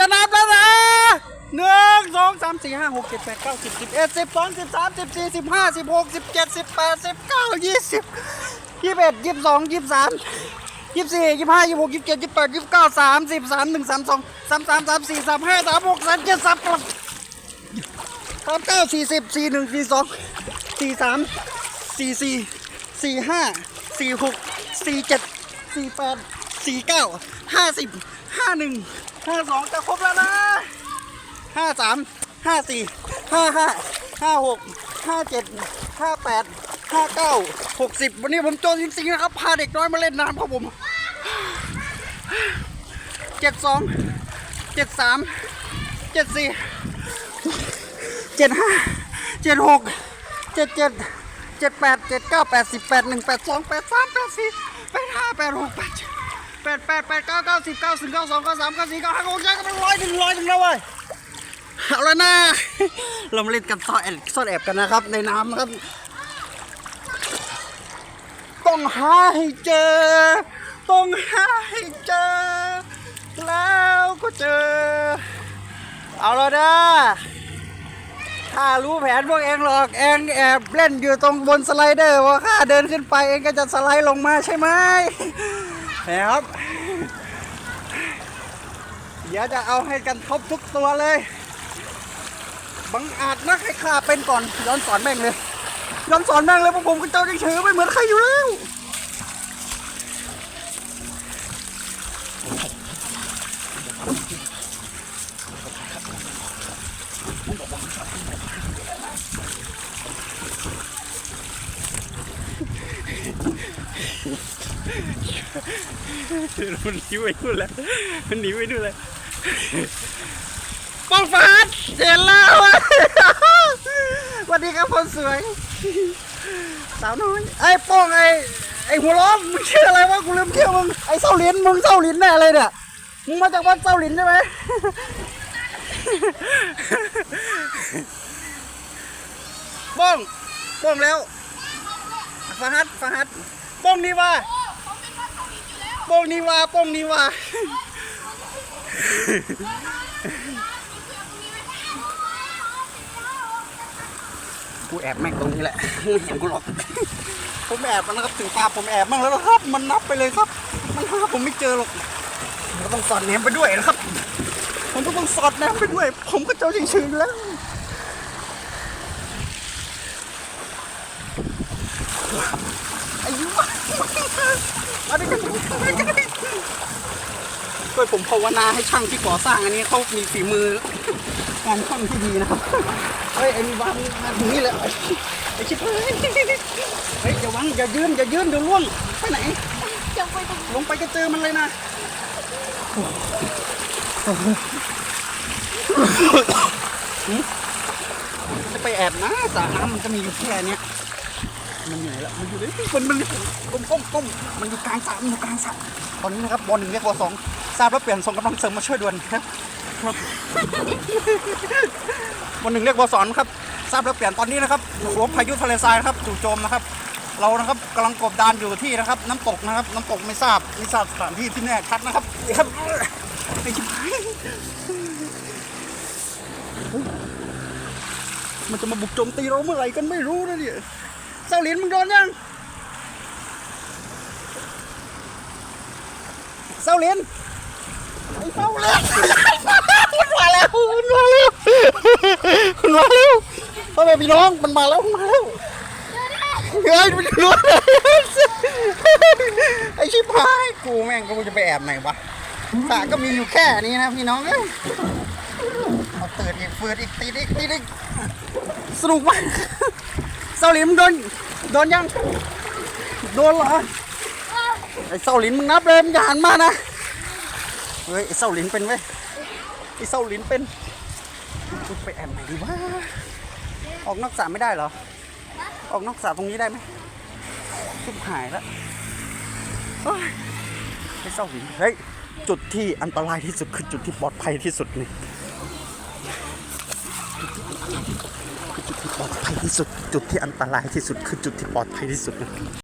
จะนับแล้วนะหนึ่งสองสามสี่ห้าหกเจ็ดแปดเก้าสิบสิบเอ็ดสิบสองสิบสามสิบสี่สิบห้าสิบหกสิบเจ็ดสิบแปดสิบเก้ายี่สิบยี่สิบเอ็ดยี่สิบสองยี่สิบสามยี่สิบสี่ยี่สิบห้ายี่สิบหกยี่สิบเจ็ดยี่สิบแปดยี่สิบเก้าสามสิบสามหนึ่งสามสองสามสามสามสี่สามห้าสามหกสามเจ็ดสามแปดสามเก้าสี่สิบสี่หนึ่งสี่สองสี่สามสี่สี่สี่ห้าสี่หกสี่เจ็ดสี่แปด สี่เก้าห้าสิบห้าหนึ่งห้าสองจะครบแล้วนะห้าสามห้าสี่ห้าห้าห้าหกห้าเจ็ดห้าแปดห้าเก้าหกสิบวันนี้ผมโจรจริงๆนะครับ พาเด็กน้อยมาเล่นน้ำครับผมเจ็ดสองเจ็ดสามเจ็ดสี่เจ็ดห้าเจ็ดหกเจ็ดเจ็ดเจ็ดแปดเจ็ดเก้าแปดสิบแปดหนึ่งแปดสองแปดสามแปดสี่แปดห้าแปดหกแปดเจ็ด แปดแปดแปดเก้าเก้าสิบเก้าสิบเก้าสองเก้าสามเก้าสี่เก้าห้าก้าหกเจ็ดเก้าร้อยหนึ่งร้อยหนึ่งแล้วเว้ยเอาแล้วนะเรามาเล่นกันซ่อนแอบซ่อนแอบกันนะครับ ในน้ำนะครับ ต้องหาให้เจอ ต้องหาให้เจอ แล้วก็เจอ เอาแล้วนะถ้ารู้แผนพวกเองหรอกเองแอบเล่นอยู่ตรงบนสไลเดอร์ว่าข้าเดินขึ้นไปเองก็จะสไลด์ลงมาใช่ไหม นะครับ เดี๋ยวจะเอาให้กันครบทุกตัวเลย บังอาจนักให้ข้าเป็นก่อนย้อนสอนแม่งเลยย้อนสอนแม่งเลยพวกผมก็เจ้าเฉยไม่เหมือนใครอยู่แล้ว มันหนีไปนู่นแล้วมันหนีไปนู่นแล้วป้องฟ้าเห็นแล้วอะสวัสดีครับคนสวยสาวน้อยไอ้ป้องไอ้ไอ้หัวล้อมมึงชื่ออะไรวะกูลืมชื่อมึงไอ้เศร้าลิ้นมึงเศร้าลิ้นแน่เลยเนี่ยมึงมาจากวัดเศร้าลิ้นใช่ไหมป้องป้องแล้วฟาฮัดฟาฮัดป้องนี่ว่า ป้งนี่ว่าป้งนี่ว่ากูแอบแม่งตรงนี้แหละไม่เห็นกูหรอกผมแอบมันนะครับถึงตาผมแอบมั่งแล้วครับ มันนับไปเลยครับ มันหาผมไม่เจอหรอกผมก็ต้องสอดแนมไปด้วยนะครับ ผมก็ต้องสอดแนมไปด้วย ผมก็เจ้าจริงๆแล้วไอ้ยุวะมาด้วยกันมาด้วยกันช่ วยผมภาวนาให้ช่างที่ก่อสร้างอันนี้เขามีฝีมือการช่างที่ดีนะครับเฮ้ยไอ้นี่วางมาถึงนี่แหละไอ้ชิบเฮ้ยเฮ้ยอย่าวางอย่ายืนอย่ายืนเดี๋ยวล่วงไปไหนลงไปก็เจอมันเลยนะจะไปแอบนะสระน้ำมันจะมีอยู่แค่เนี้ยมันอยู่ไหนละมันอยู่ไหนมันมันก้มก้มก้มมันอยู่กลางสระมันอยู่กลางสระตอนนี้นะครับบอลหนึ่งเรียกบอลสอง ทราบแล้วเปลี่ยนส่งกำลังเสริมมาช่วยด่วนครับครับวันหนึ่งเรียกวสอนครับ ทราบแล้วเปลี่ยนตอนนี้นะครับลมพายุทะเลทรายนะครับจู่โจมนะครับ เรานะครับกำลังกบดานอยู่ที่นะครับ น้ำตกนะครับ น้ำตกไม่ทราบไม่ทราบสถานที่ที่แน่ชัดนะครับนี่ครับไอ้ชิบหายมันจะมาบุกโจมตีเราเมื่อไหร่กันไม่รู้นะเนี่ยเซาหลินมึงโดนยังเซาหลินไอ้ เซาหลินมันมาแล้วมันมาแล้วมันมาแล้วพ่อแม่พี่น้องมันมาแล้วมันมาแล้วเฮ้ยมันรู้เลยไอชิบหายกูแม่งกูจะไปแอบไหนวะสระก็มีอยู่แค่นี้นะพี่น้องเอ้ยเอาเตือนอีกเฟืดอีกตีดอีกตีดอีกสนุกมากเซาหลินมึงโดนโดนยังโดนเหรอไอเซาหลินมึงนับเลยมึงอย่าหันมานะ เฮ้ยไอเซาลินเป็นเว้ยไอ้เศร้าลิ้นเป็นกูไปแอบไหนดีวะออกนอกสระไม่ได้เหรอ ออกนอกสระตรงนี้ได้ไหมทุบหายแล้วไอ้เศร้าลิ้นเฮ้ยจุดที่อันตรายที่สุดคือจุดที่ปลอดภัยที่สุดนี่คือจุดที่ปลอดภัยที่สุด จุดที่อันตรายที่สุดคือจุดที่ปลอดภัยที่สุดนะ